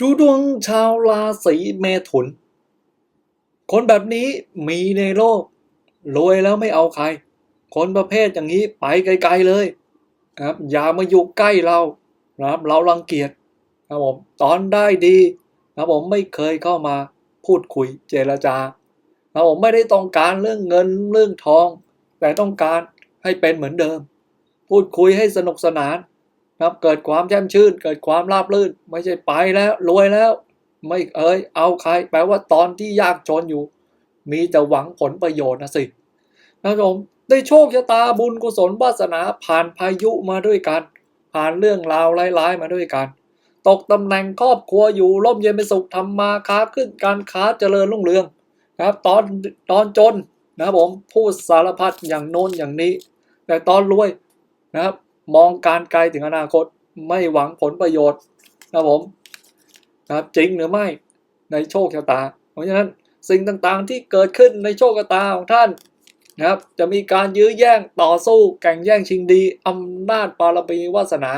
ดูดวงชาวราศีเมถุน คนแบบนี้มีในโลก รวยแล้วไม่เอาใคร คนประเภทอย่างนี้ไปไกลๆเลยครับ อย่ามาอยู่ใกล้เรานะครับ เรารังเกียจนะครับผมตอนได้ดีนะครับผมไม่เคยเข้ามาพูดคุยเจรจานะครับผมไม่ได้ต้องการเรื่องเงินเรื่องทอง แต่ต้องการให้เป็นเหมือนเดิม พูดคุยให้สนุกสนาน นะครับเกิดความแช่มชื่น เกิดความราบรื่น ไม่ใช่ไปแล้ว รวยแล้ว ไม่เอ้ยเอาใคร แปลว่าตอนที่ยากจนอยู่ มีแต่หวังผลประโยชน์นะสินะครับผมได้โชคชะตาบุญกุศลวาสนาผ่านพายุมาด้วยกัน ผ่านเรื่องราวร้ายๆมาด้วยกัน ตกตำแหน่งครอบครัวอยู่ร่มเย็นเป็นสุขทำมาค้าขึ้นการค้าเจริญรุ่งเรืองนะครับ ตอนตอนจนนะครับผมพูดสารพัดอย่างโน้นอย่างนี้ แต่ตอนรวยนะครับ มองการไกลถึงอนาคตไม่หวังผลประโยชน์นะครับผมนะครับจริงหรือไม่ในโชคชะตา เพราะฉะนั้นสิ่งต่างๆที่เกิดขึ้นในโชคชะตาของท่านนะครับ จะมีการยื้อแย่งต่อสู้แข่งแย่งชิงดีอำนาจบารมีวาสนา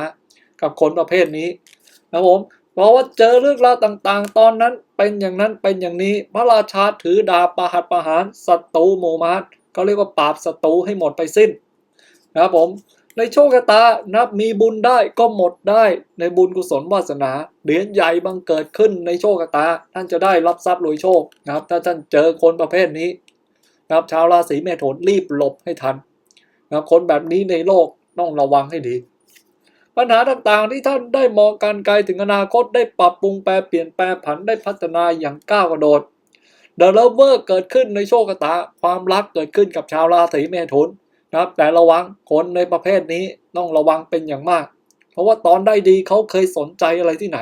กับคนประเภทนี้นะครับผมเพราะว่าเจอเรื่องราวต่างๆ ตอนนั้นเป็นอย่างนั้นเป็นอย่างนี้ พระราชาถือดาบประหัตประหารศัตรูโมมาสก็เรียกว่าปราบศัตรูให้หมดไปสิ้นนะครับผม ในโชคชะตานับมีบุญได้ก็หมดได้ในบุญกุศลวาสนาเหรียญใหญ่บังเกิดขึ้นในโชคชะตา ท่านจะได้รับทรัพย์รวยโชคนะครับ ถ้าท่านเจอคนประเภทนี้นะครับชาวราศีเมถุนรีบหลบให้ทันนะครับคนแบบนี้ในโลกต้องระวังให้ดี ปัญหาต่างๆที่ท่านได้มองการไกลถึงอนาคตได้ปรับปรุงแปลเปลี่ยนแปลผันได้พัฒนาอย่างก้าวกระโดดเดอะเลเวอร์เกิดขึ้นในโชคชะตา ความรักเกิดขึ้นกับชาวราศีเมถุน นะครับแต่ระวังคนในประเภทนี้ต้องระวังเป็นอย่างมาก เพราะว่าตอนได้ดีเขาเคยสนใจอะไรที่ไหน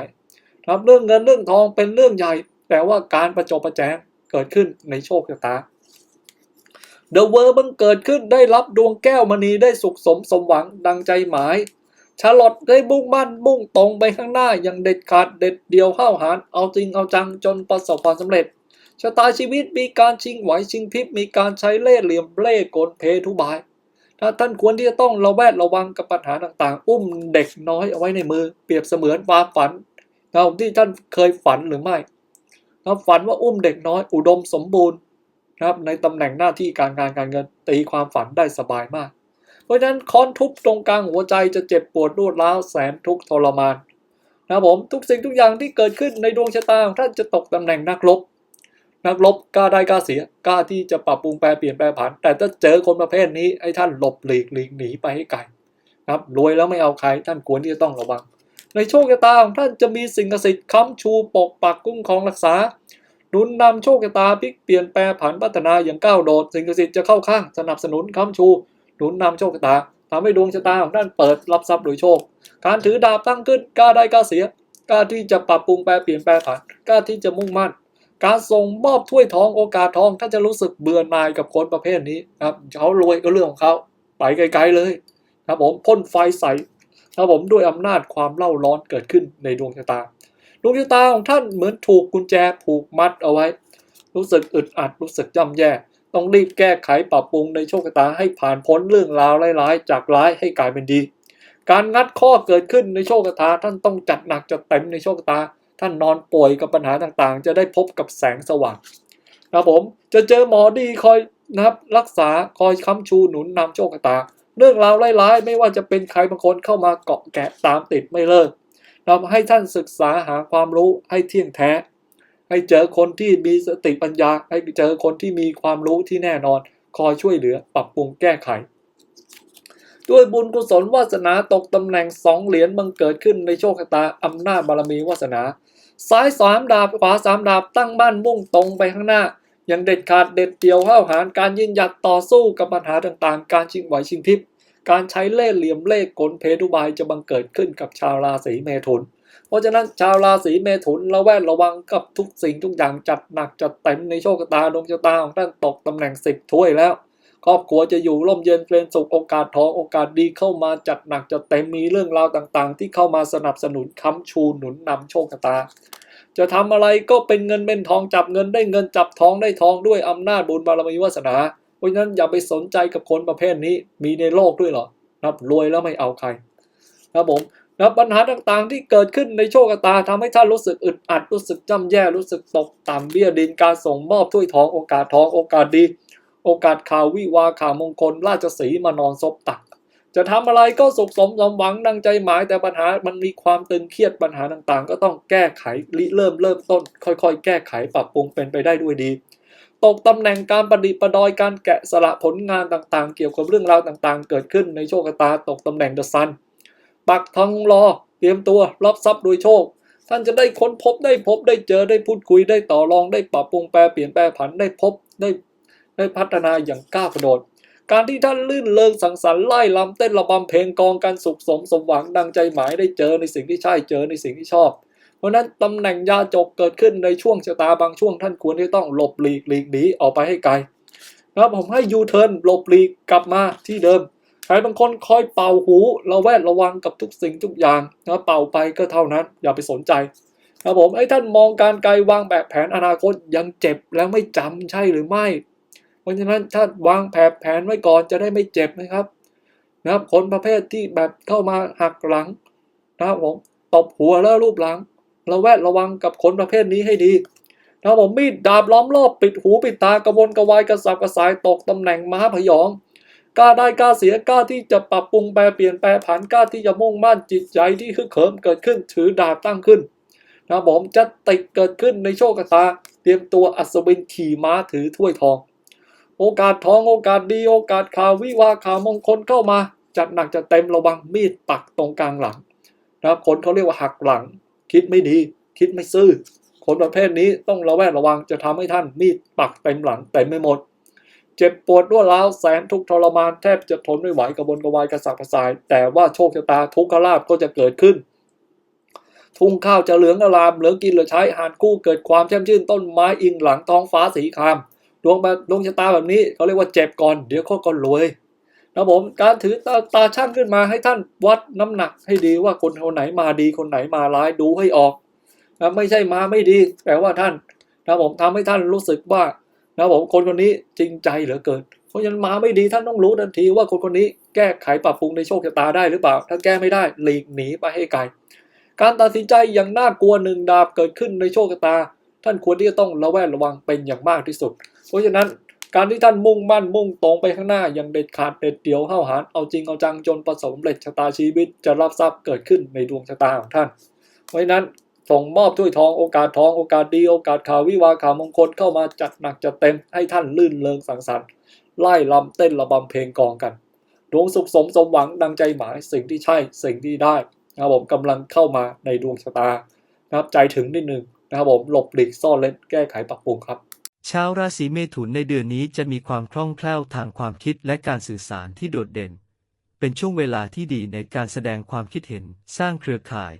นะครับเรื่องเงินเรื่องทองเป็นเรื่องใหญ่ แต่ว่าการประจบประแจงเกิดขึ้นในโชคชะตาเดอะเวอร์บังเกิดขึ้นได้รับดวงแก้วมณีได้สุขสมสมหวังดังใจหมายชาลอตได้มุ่งมั่นมุ่งตรงไปข้างหน้าอย่างเด็ดขาดเด็ดเดียวห้าวหาญเอาจริงเอาจังจนประสบความสำเร็จชะตาชีวิตมีการชิงไหวชิงพริบมีการใช้เล่ห์เหลี่ยมเล่ห์กลเพทุบาย ถ้าท่านควรที่จะต้องระแวดระวังกับปัญหาต่างๆ อุ้มเด็กน้อยเอาไว้ในมือ เปรียบเสมือนความฝันเราที่ท่านเคยฝันหรือไม่ครับฝันว่าอุ้มเด็กน้อยอุดมสมบูรณ์นะครับในตำแหน่งหน้าที่การงานการเงินตีความฝันได้สบายมาก เพราะฉะนั้นค้อนทุบตรงกลางหัวใจจะเจ็บปวดรวดร้าวแสนทุกทรมานนะครับผมทุกสิ่งทุกอย่างที่เกิดขึ้นในดวงชะตาของท่านจะตกตำแหน่งนักรบ นักรบกล้าได้กล้าเสียกล้าที่จะปรับปรุงแปลเปลี่ยนแปลผัน แต่ถ้าเจอคนประเภทนี้ให้ท่านหลบหลีกหลีกหนีไปให้ไกลนะครับรวยแล้วไม่เอาใครท่านควรที่จะต้องระวัง ในโชคชะตาของท่านจะมีสิ่งศักดิ์สิทธิ์ค้ำชูปกปักคุ้มครองรักษาหนุนนำโชคชะตาพลิกเปลี่ยนแปลผันพัฒนาอย่างก้าวโดด สิ่งศักดิ์สิทธิ์จะเข้าข้างสนับสนุนค้ำชูหนุนนำโชคชะตาทำให้ดวงชะตาของท่านเปิดรับทรัพย์โดยโชค การถือดาบตั้งขึ้นกล้าได้กล้าเสียกล้าที่จะปรับปรุงแปลเปลี่ยนแปลผันกล้าที่จะมุ่งมั่น การส่งมอบถ้วยทองโอกาสทองท่านจะรู้สึกเบื่อหน่ายกับคนประเภทนี้ครับเขารวยก็เรื่องของเขาไปไกลๆเลยครับผมพ่นไฟใส่ครับผมด้วยอำนาจความเล่าร้อนเกิดขึ้นในดวงชะตาดวงชะตาของท่านเหมือนถูกกุญแจผูกมัดเอาไว้ รู้สึกอึดอัดรู้สึกย่ำแย่ ต้องรีบแก้ไขปรับปรุงในโชคชะตาให้ผ่านพ้นเรื่องราวร้ายๆ จากร้ายให้กลายเป็นดี การงัดข้อเกิดขึ้นในโชคชะตาท่านต้องจัดหนักจัดเต็มในโชคชะตา ท่านนอนป่วยกับปัญหาต่างๆ จะได้พบกับแสงสว่างนะครับผมจะเจอหมอดีคอยนะครับรักษาคอยค้ำชูหนุนนำโชคชะตา เรื่องราวร้ายๆ ไม่ว่าจะเป็นใครบางคนเข้ามาเกาะแกะตามติดไม่เลิกนำให้ท่านศึกษาหาความรู้ให้เที่ยงแท้ ให้เจอคนที่มีสติปัญญา ให้เจอคนที่มีความรู้ที่แน่นอน คอยช่วยเหลือปรับปรุงแก้ไข ด้วยบุญกุศลวาสนาตกตำแหน่งสองเหรียญบังเกิดขึ้นในโชคชะตาอำนาจบารมีวาสนา ซ้ายสามดาบขวาสามดาบตั้งบ้านมุ่งตรงไปข้างหน้า อย่างเด็ดขาดเด็ดเดี่ยวห้าวหาญการยืนหยัดต่อสู้กับปัญหาต่างๆ การชิงไหวชิงพริบการใช้เล่ห์เหลี่ยมเล่ห์กลเพทุบายจะบังเกิดขึ้นกับชาวราศีเมถุน เพราะฉะนั้นชาวราศีเมถุนระแวดระวังกับทุกสิ่งทุกอย่างจัดหนักจัดเต็มในโชคชะตาดวงชะตาของท่านตกตำแหน่งสิบถ้วยแล้ว ครอบครัวจะอยู่ร่มเย็นเป็นสุขโอกาสทองโอกาสดีเข้ามาจัดหนักจัดเต็มมีเรื่องราวต่างๆ ที่เข้ามาสนับสนุนค้ำชูหนุนนำโชคชะตา จะทำอะไรก็เป็นเงินเป็นทองจับเงินได้เงินจับทองได้ทองด้วยอำนาจบุญบารมีวาสนา เพราะฉะนั้นอย่าไปสนใจกับคนประเภทนี้มีในโลกด้วยเหรอครับรวยแล้วไม่เอาใครครับผมนะปัญหาต่างๆที่เกิดขึ้นในโชคชะตาทำให้ท่านรู้สึกอึดอัดรู้สึกจำแย่รู้สึกตกต่ำเบี้ยดินการส่งมอบถ้วยทองโอกาสทองโอกาสดี โอกาสข่าววิวาข่าวมงคล ราชสีมานอนซบตัก จะทำอะไรก็สุขสมสมหวังดังใจหมายแต่ปัญหามันมีความตึงเครียดปัญหาต่างๆ ก็ต้องแก้ไขริเริ่มเริ่มต้น ค่อยๆ แก้ไขปรับปรุงเป็นไปได้ด้วยดีตกตำแหน่งการประดิษฐ์ประดอยการแกะสละผลงานต่างๆ เกี่ยวกับเรื่องราวต่างๆ เกิดขึ้นในโชคชะตาตกตำแหน่งเดอะซันปักทองรอ เตรียมตัวรับทรัพย์โดยโชค ท่านจะได้ค้นพบได้พบได้เจอได้พูดคุยได้ต่อรองได้ปรับปรุงแปลเปลี่ยนแปลผันได้พบได้ ได้พัฒนาอย่างก้าวกระโดด การที่ท่านลื่นเลิงสังสรรค์ไล่ลำเต้นระบำเพลงกองกันสุขสมสมหวังดังใจหมายได้เจอในสิ่งที่ใช่เจอในสิ่งที่ชอบ เพราะนั้นตำแหน่งยาจกเกิดขึ้นในช่วงชะตาบางช่วงท่านควรที่ต้องหลบหลีกหลีกหนีออกไปให้ไกลนะครับผมให้ยูเทิร์นหลบหลีกกลับมาที่เดิมใครบางคนคอยเป่าหูระแวดระวังกับทุกสิ่งทุกอย่างนะเป่าไปก็เท่านั้น อย่าไปสนใจครับผมให้ท่านมองการไกลวางแบบแผนอนาคตยังเจ็บแล้วไม่จำใช่หรือไม่ ราะฉะนั้นท่านวางแผนแผนไว้ก่อนจะได้ไม่เจ็บนะครับ นะครับคนประเภทที่แบบเข้ามาหักหลังนะครับผมตบหัวแล้วรูปหลังระแวดระวังกับคนประเภทนี้ให้ดีนะครับผมมีดดาบล้อมรอบปิดหูปิดตากระวนกระวายกระสับกระสายตกตำแหน่งม้าพยองกล้าได้กล้าเสียกล้าที่จะปรับปรุงแปลเปลี่ยนแปลผันกล้าที่จะมุ่งมั่นจิตใจที่ฮึกเหิมเกิดขึ้นถือดาบตั้งขึ้นนะครับผมจะติดเกิดขึ้นในโชคชะตา เตรียมตัวอัศวินขี่ม้าถือถ้วยทอง โอกาสทองโอกาสดีโอกาสข่าววิวาข่าวมงคลเข้ามา จัดหนักจะเต็มระวังมีดปักตรงกลางหลังนะครับคนเขาเรียกว่าหักหลัง คิดไม่ดี คิดไม่ซื่อ คนประเภทนี้ต้องระแวดระวังจะทำให้ท่านมีดปักเต็มหลังเต็มไม่หมด เจ็บปวดรวดร้าวแสนทุกทรมานแทบจะทนไม่ไหวกระบวนกระวายกระสับกระส่าย แต่ว่าโชคชะตาทุกขลาภก็จะเกิดขึ้นทุ่งข้าวจะเหลืองอลามเหลือกินเหลือใช้หานคู่เกิดความแช่มชื่นต้นไม้อิงหลังท้องฟ้าสีคราม ดวงแบบดวงชะตาแบบนี้เขาเรียกว่าเจ็บก่อน เดี๋ยวเขาก็รวยนะผมการถือตาตาช่างขึ้นมาให้ท่านวัดน้ำหนักให้ดีว่าคนคนไหนมาดีคนไหนมาร้ายดูให้ออกนะไม่ใช่มาไม่ดี แต่ว่าท่านนะผมทำให้ท่านรู้สึกว่านะผมคนคนนี้จริงใจเหลือเกิน เพราะฉะนั้นมาไม่ดีท่านต้องรู้ทันทีว่าคนคนนี้แก้ไขปรับปรุงในโชคชะตาได้หรือเปล่า ถ้าแก้ไม่ได้หลีกหนีไปให้ไกลการตัดสินใจอย่างน่ากลัวหนึ่งดาบเกิดขึ้นในโชคชะตา ท่านควรที่จะต้องระแวดระวังเป็นอย่างมากที่สุด เพราะฉะนั้นการที่ท่านมุ่งมั่นมุ่งตรงไปข้างหน้าอย่างเด็ดขาดเด็ดเดี่ยวเข้าหาเอาจริงเอาจังจนประสบเร็จชะตาชีวิตจะรับทรัพย์เกิดขึ้นในดวงชะตาของท่าน เพราะฉะนั้นส่งมอบถ้วยทองโอกาสทองโอกาสดีโอกาสข่าววิวาข่าวมงคลเข้ามาจัดหนักจัดเต็มให้ท่านลื่นเริงสังสรรค์ไล่ลำเต้นระบำเพลงกองกันดวงสุขสมสมหวังดังใจหมายสิ่งที่ใช่สิ่งที่ได้นะครับผมกำลังเข้ามาในดวงชะตานะครับใจถึงนิดนึงนะครับผมหลบหลีกซ่อนเล่นแก้ไขปรับปรุงครับ ชาวราศีเมถุนในเดือนนี้จะมีความคล่องแคล่วทางความคิดและการสื่อสารที่โดดเด่น เป็นช่วงเวลาที่ดีในการแสดงความคิดเห็น สร้างเครือข่าย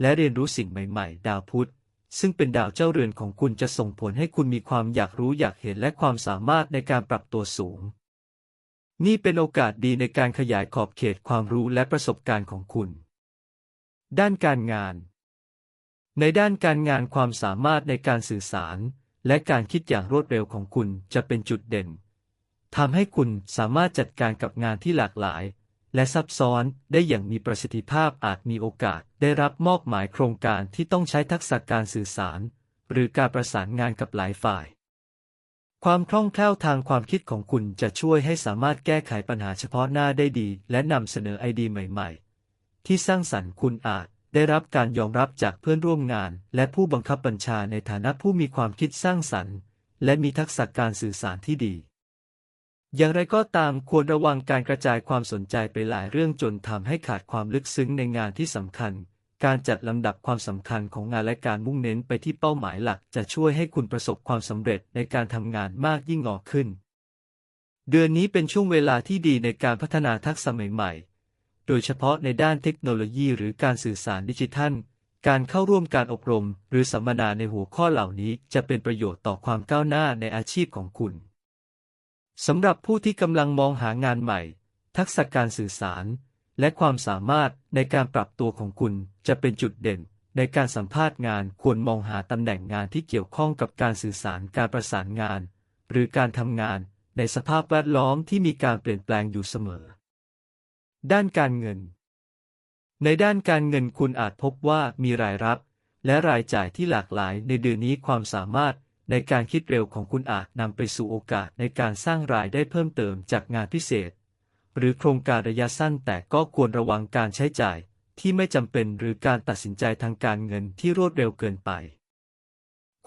และเรียนรู้สิ่งใหม่ ๆ ดาวพุธ ซึ่งเป็นดาวเจ้าเรือนของคุณจะส่งผลให้คุณมีความอยากรู้อยากเห็นและความสามารถในการปรับตัวสูง นี่เป็นโอกาสดีในการขยายขอบเขตความรู้และประสบการณ์ของคุณ ด้านการงาน ในด้านการงานความสามารถในการสื่อสาร และการคิดอย่างรวดเร็วของคุณจะเป็นจุดเด่นทำให้คุณสามารถจัดการกับงานที่หลากหลาย และซับซ้อนได้อย่างมีประสิทธิภาพอาจมีโอกาส ได้รับมอบหมายโครงการที่ต้องใช้ทักษะการสื่อสาร หรือการประสานงานกับหลายฝ่าย ความคล่องแคล่วทางความคิดของคุณจะช่วยให้สามารถแก้ไขปัญหาเฉพาะหน้าได้ดี และนำเสนอไอเดียใหม่ ๆ ที่สร้างสรรค์คุณอาจ ได้รับการยอมรับจากเพื่อนร่วมงาน และผู้บังคับบัญชาในฐานะผู้มีความคิดสร้างสรรค์ และมีทักษะการสื่อสารที่ดี อย่างไรก็ตามควรระวังการกระจายความสนใจไปหลายเรื่องจนทำให้ขาดความลึกซึ้งในงานที่สำคัญ การจัดลำดับความสำคัญของงานและการมุ่งเน้นไปที่เป้าหมายหลัก จะช่วยให้คุณประสบความสำเร็จในการทำงานมากยิ่งงอขึ้น เดือนนี้เป็นช่วงเวลาที่ดีในการพัฒนาทักษะใหม่ๆ โดยเฉพาะในด้านเทคโนโลยีหรือการสื่อสารดิจิทัล การเข้าร่วมการอบรม หรือสัมมนาในหัวข้อเหล่านี้จะเป็นประโยชน์ต่อความก้าวหน้าในอาชีพของคุณสำหรับผู้ที่กำลังมองหางานใหม่ ทักษะการสื่อสาร และความสามารถในการปรับตัวของคุณจะเป็นจุดเด่น ในการสัมภาษณ์งานควรมองหาตำแหน่งงานที่เกี่ยวข้องกับการสื่อสารการประสานงาน หรือการทำงานในสภาพแวดล้อมที่มีการเปลี่ยนแปลงอยู่เสมอ ด้านการเงิน ในด้านการเงินคุณอาจพบว่ามีรายรับ และรายจ่ายที่หลากหลายในเดือนนี้ความสามารถในการคิดเร็วของคุณอาจนำไปสู่โอกาสในการสร้างรายได้เพิ่มเติมจากงานพิเศษ หรือโครงการระยะสั้นแต่ก็ควรระวังการใช้จ่ายที่ไม่จำเป็นหรือการตัดสินใจทางการเงินที่รวดเร็วเกินไป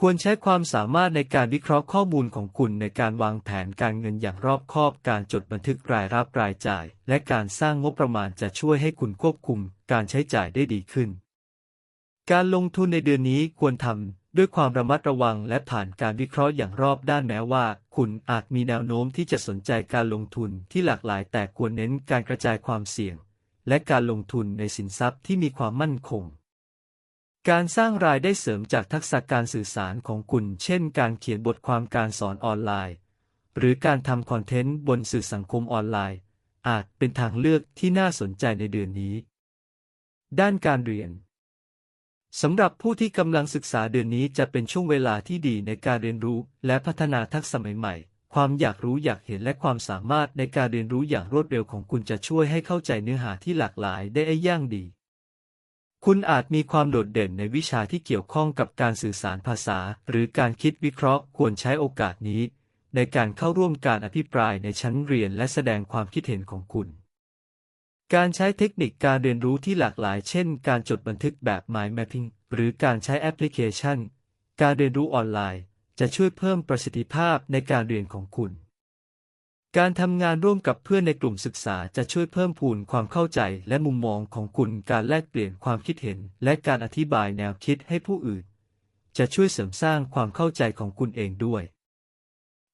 ควรใช้ความสามารถในการวิเคราะห์ข้อมูลของคุณในการวางแผนการเงินอย่างรอบคอบ การจดบันทึกรายรับรายจ่าย และการสร้างงบประมาณจะช่วยให้คุณควบคุมการใช้จ่ายได้ดีขึ้น การลงทุนในเดือนนี้ควรทำด้วยความระมัดระวังและผ่านการวิเคราะห์อย่างรอบด้านแม้ว่า คุณอาจมีแนวโน้มที่จะสนใจการลงทุนที่หลากหลาย แต่ควรเน้นการกระจายความเสี่ยง และการลงทุนในสินทรัพย์ที่มีความมั่นคง การสร้างรายได้เสริมจากทักษะการสื่อสารของคุณ เช่น การเขียนบทความการสอนออนไลน์ หรือการทำคอนเทนต์บนสื่อสังคมออนไลน์ อาจเป็นทางเลือกที่น่าสนใจในเดือนนี้ ด้านการเรียนสำหรับผู้ที่กำลังศึกษาเดือนนี้จะเป็นช่วงเวลาที่ดีในการเรียนรู้และพัฒนาทักษะใหม่ๆ ความอยากรู้อยากเห็นและความสามารถในการเรียนรู้อย่างรวดเร็วของคุณจะช่วยให้เข้าใจเนื้อหาที่หลากหลายได้อย่างดี คุณอาจมีความโดดเด่นในวิชาที่เกี่ยวข้องกับการสื่อสารภาษา หรือการคิดวิเคราะห์ควรใช้โอกาสนี้ ในการเข้าร่วมการอภิปรายในชั้นเรียนและแสดงความคิดเห็นของคุณ การใช้เทคนิคการเรียนรู้ที่หลากหลาย เช่น การจดบันทึกแบบ Mind Mapping หรือการใช้แอปพลิเคชัน การเรียนรู้ออนไลน์ จะช่วยเพิ่มประสิทธิภาพในการเรียนของคุณ การทำงานร่วมกับเพื่อนในกลุ่มศึกษาจะช่วยเพิ่มพูนความเข้าใจและมุมมองของคุณการแลกเปลี่ยนความคิดเห็น และการอธิบายแนวคิดให้ผู้อื่น จะช่วยเสริมสร้างความเข้าใจของคุณเองด้วย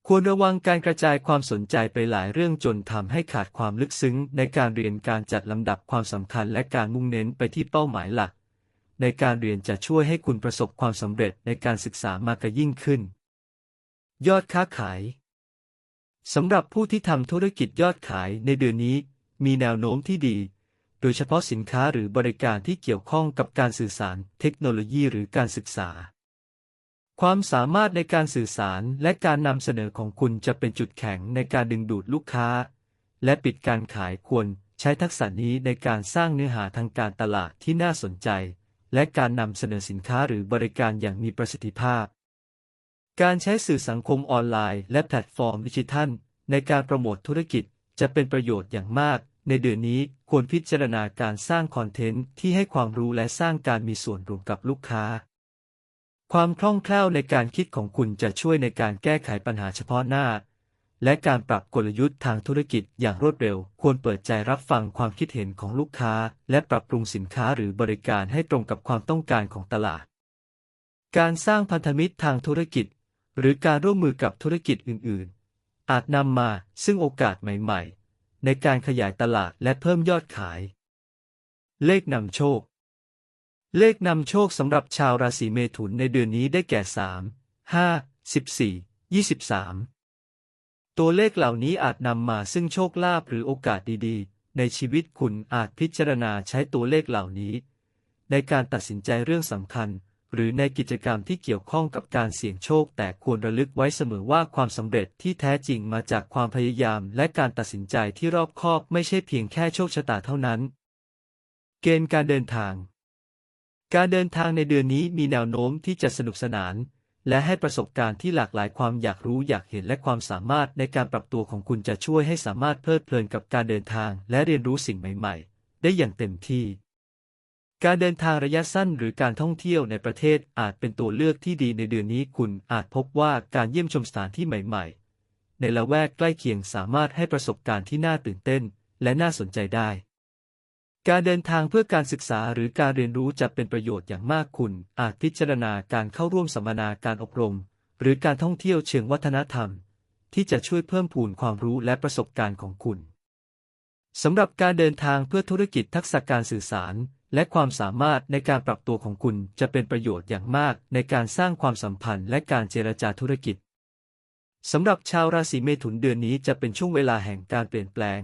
ควรระวังการกระจายความสนใจไปหลายเรื่องจนทำให้ขาดความลึกซึ้ง ในการเรียนการจัดลำดับความสำคัญและการมุ่งเน้นไปที่เป้าหมายหลัก ในการเรียนจะช่วยให้คุณประสบความสำเร็จในการศึกษามากยิ่งขึ้น ยอดค้าขาย สำหรับผู้ที่ทำธุรกิจยอดขายในเดือนนี้ มีแนวโน้มที่ดี โดยเฉพาะสินค้าหรือบริการที่เกี่ยวข้องกับการสื่อสาร เทคโนโลยีหรือการศึกษา ความสามารถในการสื่อสารและการนำเสนอของคุณจะเป็นจุดแข็งในการดึงดูดลูกค้า และปิดการขายควรใช้ทักษะนี้ในการสร้างเนื้อหาทางการตลาดที่น่าสนใจ และการนำเสนอสินค้าหรือบริการอย่างมีประสิทธิภาพ การใช้สื่อสังคมออนไลน์และแพลตฟอร์มดิจิทัล ในการโปรโมทธุรกิจจะเป็นประโยชน์อย่างมาก ในเดือนนี้ควรพิจารณาการสร้างคอนเทนต์ที่ให้ความรู้และสร้างการมีส่วนร่วมกับลูกค้า ความคล่องแคล่วในการคิดของคุณจะช่วยในการแก้ไขปัญหาเฉพาะหน้า และการปรับกลยุทธ์ทางธุรกิจอย่างรวดเร็ว ควรเปิดใจรับฟังความคิดเห็นของลูกค้า และปรับปรุงสินค้าหรือบริการให้ตรงกับความต้องการของตลาดการสร้างพันธมิตรทางธุรกิจ หรือการร่วมมือกับธุรกิจอื่นๆ อาจนำมาซึ่งโอกาสใหม่ๆ ในการขยายตลาดและเพิ่มยอดขาย เลขนำโชค เลขนำโชคสำหรับชาวราศีเมถุนในเดือนนี้ได้แก่ 3 5 14 23 ตัวเลขเหล่านี้อาจนำมาซึ่งโชคลาภหรือโอกาสดีๆ ในชีวิตคุณอาจพิจารณาใช้ตัวเลขเหล่านี้ ในการตัดสินใจเรื่องสำคัญ หรือในกิจกรรมที่เกี่ยวข้องกับการเสี่ยงโชค แต่ควรระลึกไว้เสมอว่าความสำเร็จที่แท้จริงมาจากความพยายามและการตัดสินใจที่รอบคอบไม่ใช่เพียงแค่โชคชะตาเท่านั้น เกณฑ์การเดินทาง การเดินทางในเดือนนี้มีแนวโน้มที่จะสนุกสนาน และให้ประสบการณ์ที่หลากหลายความอยากรู้อยากเห็นและความสามารถในการปรับตัวของคุณจะช่วยให้สามารถเพลิดเพลินกับการเดินทาง และเรียนรู้สิ่งใหม่ ๆ ได้อย่างเต็มที่ การเดินทางระยะสั้นหรือการท่องเที่ยวในประเทศอาจเป็นตัวเลือกที่ดีในเดือนนี้คุณอาจพบว่าการเยี่ยมชมสถานที่ใหม่ ๆ ในละแวกใกล้เคียงสามารถให้ประสบการณ์ที่น่าตื่นเต้น และน่าสนใจได้ การเดินทางเพื่อการศึกษาหรือการเรียนรู้จะเป็นประโยชน์อย่างมากคุณ อาจพิจารณาการเข้าร่วมสัมมนาการอบรม หรือการท่องเที่ยวเชิงวัฒนธรรม ที่จะช่วยเพิ่มพูนความรู้และประสบการณ์ของคุณสำหรับการเดินทางเพื่อธุรกิจทักษะการสื่อสาร และความสามารถในการปรับตัวของคุณจะเป็นประโยชน์อย่างมากในการสร้างความสัมพันธ์และการเจรจาธุรกิจสำหรับชาวราศีเมถุนเดือนนี้จะเป็นช่วงเวลาแห่งการเปลี่ยนแปลง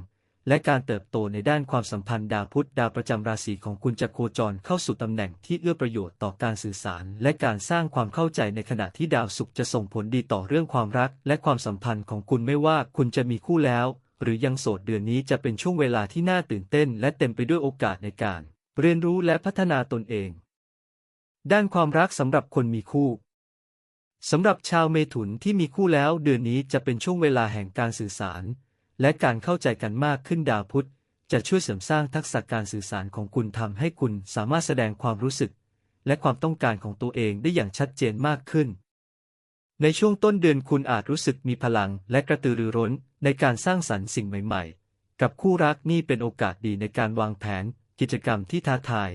และการเติบโตในด้านความสัมพันธ์ดาวพุธดาวประจำราศีของคุณจะโคจรเข้าสู่ตำแหน่งที่เอื้อประโยชน์ต่อการสื่อสาร และการสร้างความเข้าใจในขณะที่ดาวศุกร์จะส่งผลดีต่อเรื่องความรัก และความสัมพันธ์ของคุณไม่ว่าคุณจะมีคู่แล้ว หรือยังโสดเดือนนี้จะเป็นช่วงเวลาที่น่าตื่นเต้น และเต็มไปด้วยโอกาสในการ เรียนรู้และพัฒนาตนเอง ด้านความรักสำหรับคนมีคู่สำหรับชาวเมถุนที่มีคู่แล้วเดือนนี้จะเป็นช่วงเวลาแห่งการสื่อสาร และการเข้าใจกันมากขึ้นดาวพุธจะช่วยเสริมสร้างทักษะการสื่อสารของคุณทำให้คุณสามารถแสดงความรู้สึก และความต้องการของตัวเองได้อย่างชัดเจนมากขึ้น ในช่วงต้นเดือนคุณอาจรู้สึกมีพลังและกระตือรือร้นในการสร้างสรรค์สิ่งใหม่ ๆ กับคู่รักนี่เป็นโอกาสดีในการวางแผน กิจกรรมที่ท้าทาย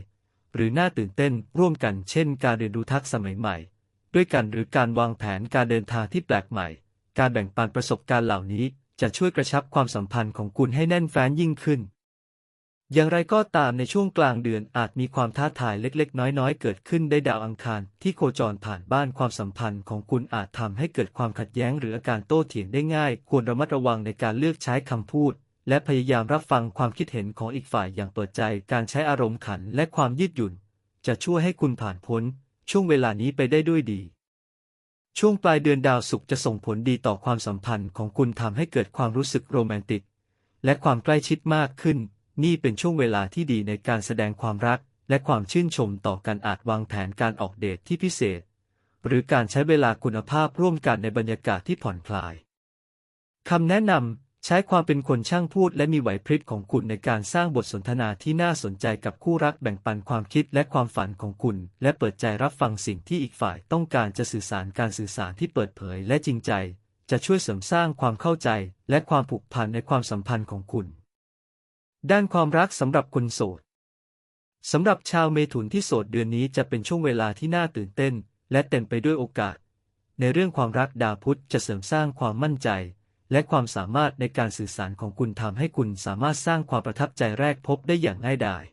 หรือน่าตื่นเต้นร่วมกันเช่น การเรียนรู้ทักษะใหม่ๆ ด้วยกันหรือการวางแผนการเดินทางที่แปลกใหม่ การแบ่งปันประสบการณ์เหล่านี้จะช่วยกระชับความสัมพันธ์ของคุณให้แน่นแฟ้นยิ่งขึ้น อย่างไรก็ตามในช่วงกลางเดือนอาจมีความท้าทายเล็กๆ น้อยๆ เกิดขึ้นได้ดาวอังคารที่โคจรผ่านบ้านความสัมพันธ์ของคุณอาจทำให้เกิดความขัดแย้ง หรืออาการโต้เถียงได้ง่าย ควรระมัดระวังในการเลือกใช้คำพูด และพยายามรับฟังความคิดเห็นของอีกฝ่ายอย่างเปิดใจ การใช้อารมณ์ขันและความยืดหยุ่น จะช่วยให้คุณผ่านพ้น ช่วงเวลานี้ไปได้ด้วยดี ช่วงปลายเดือนดาวศุกร์จะส่งผลดีต่อความสัมพันธ์ของคุณทำให้เกิดความรู้สึกโรแมนติก และความใกล้ชิดมากขึ้น นี่เป็นช่วงเวลาที่ดีในการแสดงความรัก และความชื่นชมต่อการอาจวางแผนการออกเดทที่พิเศษ หรือการใช้เวลาคุณภาพร่วมกันในบรรยากาศที่ผ่อนคลายคำแนะนำ ใช้ความเป็นคนช่างพูดและมีไหวพริบของคุณในการสร้างบทสนทนาที่น่าสนใจกับคู่รักแบ่งปันความคิดและความฝันของคุณ และเปิดใจรับฟังสิ่งที่อีกฝ่ายต้องการจะสื่อสารการสื่อสารที่เปิดเผยและจริงใจ จะช่วยเสริมสร้างความเข้าใจและความผูกพันในความสัมพันธ์ของคุณ ด้านความรักสำหรับคนโสดสำหรับชาวเมถุนที่โสดเดือนนี้จะเป็นช่วงเวลาที่น่าตื่นเต้น และเต็มไปด้วยโอกาส ในเรื่องความรักดาวพุธจะเสริมสร้างความมั่นใจ และความสามารถในการสื่อสารของคุณทำให้คุณสามารถสร้างความประทับใจแรกพบได้อย่างง่ายดาย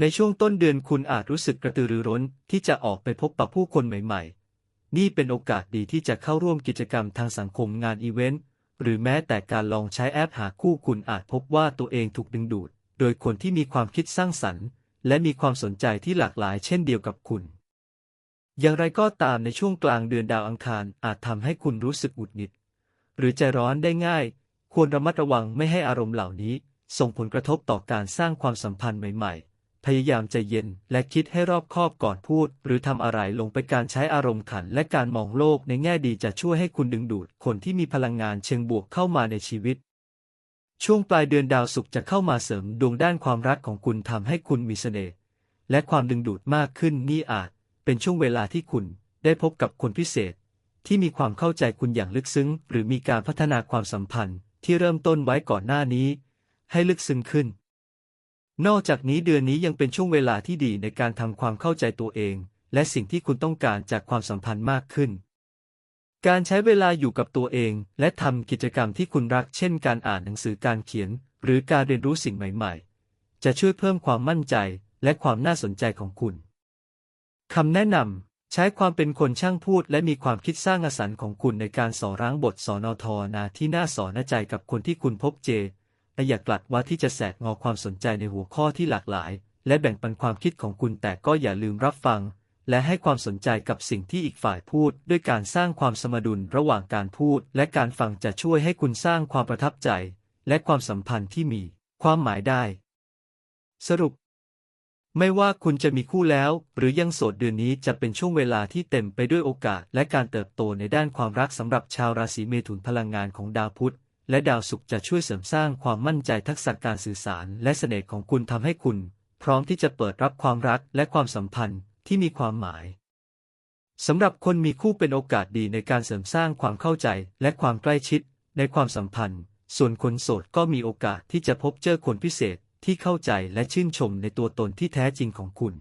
ในช่วงต้นเดือนคุณอาจรู้สึกกระตือรือร้นที่จะออกไปพบปะผู้คนใหม่ๆ นี่เป็นโอกาสดีที่จะเข้าร่วมกิจกรรมทางสังคมงานอีเวนต์ หรือแม้แต่การลองใช้แอปหาคู่คุณอาจพบว่าตัวเองถูกดึงดูด โดยคนที่มีความคิดสร้างสรรค์ และมีความสนใจที่หลากหลายเช่นเดียวกับคุณอย่างไรก็ตามในช่วงกลางเดือนดาวอังคารอาจทำให้คุณรู้สึกหงุดหงิด หรือใจร้อนได้ง่าย ควรระมัดระวังไม่ให้อารมณ์เหล่านี้ ส่งผลกระทบต่อการสร้างความสัมพันธ์ใหม่ๆ พยายามใจเย็นและคิดให้รอบคอบก่อนพูด หรือทำอะไรลงไปการใช้อารมณ์ขันและการมองโลกในแง่ดีจะช่วยให้คุณดึงดูดคนที่มีพลังงานเชิงบวกเข้ามาในชีวิตช่วงปลายเดือนดาวศุกร์จะเข้ามาเสริมดวงด้านความรักของคุณทำให้คุณมีเสน่ห์และความดึงดูดมากขึ้นนี่อาจ เป็นช่วงเวลาที่คุณได้พบกับคนพิเศษ ที่มีความเข้าใจคุณอย่างลึกซึ้ง หรือมีการพัฒนาความสัมพันธ์ที่เริ่มต้นไว้ก่อนหน้านี้ ให้ลึกซึ้งขึ้น นอกจากนี้เดือนนี้ยังเป็นช่วงเวลาที่ดีในการทำความเข้าใจตัวเอง และสิ่งที่คุณต้องการจากความสัมพันธ์มากขึ้น การใช้เวลาอยู่กับตัวเอง และทำกิจกรรมที่คุณรัก เช่น การอ่านหนังสือการเขียน หรือการเรียนรู้สิ่งใหม่ ๆ จะช่วยเพิ่มความมั่นใจและความน่าสนใจของคุณคำแนะนำ ใช้ความเป็นคนช่างพูดและมีความคิดสร้างอสรรค์ของคุณในการสอร้างบทสอนอทอนาที่น่าสอนใจกับคนที่คุณพบเจและอย่ากลัดว่าที่จะแสกงอความสนใจในหัวข้อที่หลากหลาย และแบ่งปันความคิดของคุณแต่ก็อย่าลืมรับฟัง และให้ความสนใจกับสิ่งที่อีกฝ่ายพูด ด้วยการสร้างความสมดุลระหว่างการพูด และการฟังจะช่วยให้คุณสร้างความประทับใจ และความสัมพันธ์ที่มี ความหมายได้ สรุป ไม่ว่าคุณจะมีคู่แล้ว หรือยังโสดเดือนนี้จะเป็นช่วงเวลาที่เต็มไปด้วยโอกาส และการเติบโตในด้านความรักสำหรับชาวราศีเมถุนพลังงานของดาวพุธและดาวศุกร์จะช่วยเสริมสร้างความมั่นใจทักษะการสื่อสาร และเสน่ห์ของคุณทำให้คุณ พร้อมที่จะเปิดรับความรักและความสัมพันธ์ที่มีความหมายสำหรับคนมีคู่เป็นโอกาสดีในการเสริมสร้างความเข้าใจและความใกล้ชิด ในความสัมพันธ์ ส่วนคนโสดก็มีโอกาสที่จะพบเจอคนพิเศษ ที่เข้าใจและชื่นชมในตัวตนที่แท้จริงของคุณ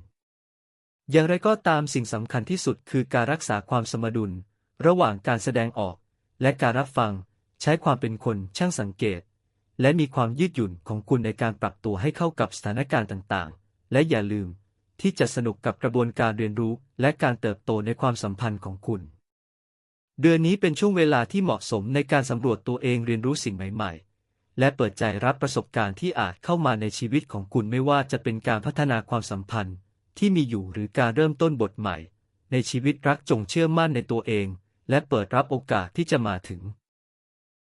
อย่างไรก็ตามสิ่งสำคัญที่สุดคือการรักษาความสมดุล ระหว่างการแสดงออก และการรับฟัง ใช้ความเป็นคนช่างสังเกต และมีความยืดหยุ่นของคุณในการปรับตัวให้เข้ากับสถานการณ์ต่างๆ และอย่าลืมที่จะสนุกกับกระบวนการเรียนรู้และการเติบโตในความสัมพันธ์ของคุณ เดือนนี้เป็นช่วงเวลาที่เหมาะสมในการสำรวจตัวเองเรียนรู้สิ่งใหม่ ๆ และเปิดใจรับประสบการณ์ที่อาจเข้ามาในชีวิตของคุณไม่ว่าจะเป็นการพัฒนาความสัมพันธ์ ที่มีอยู่หรือการเริ่มต้นบทใหม่ ในชีวิตรักจงเชื่อมั่นในตัวเอง และเปิดรับโอกาสที่จะมาถึง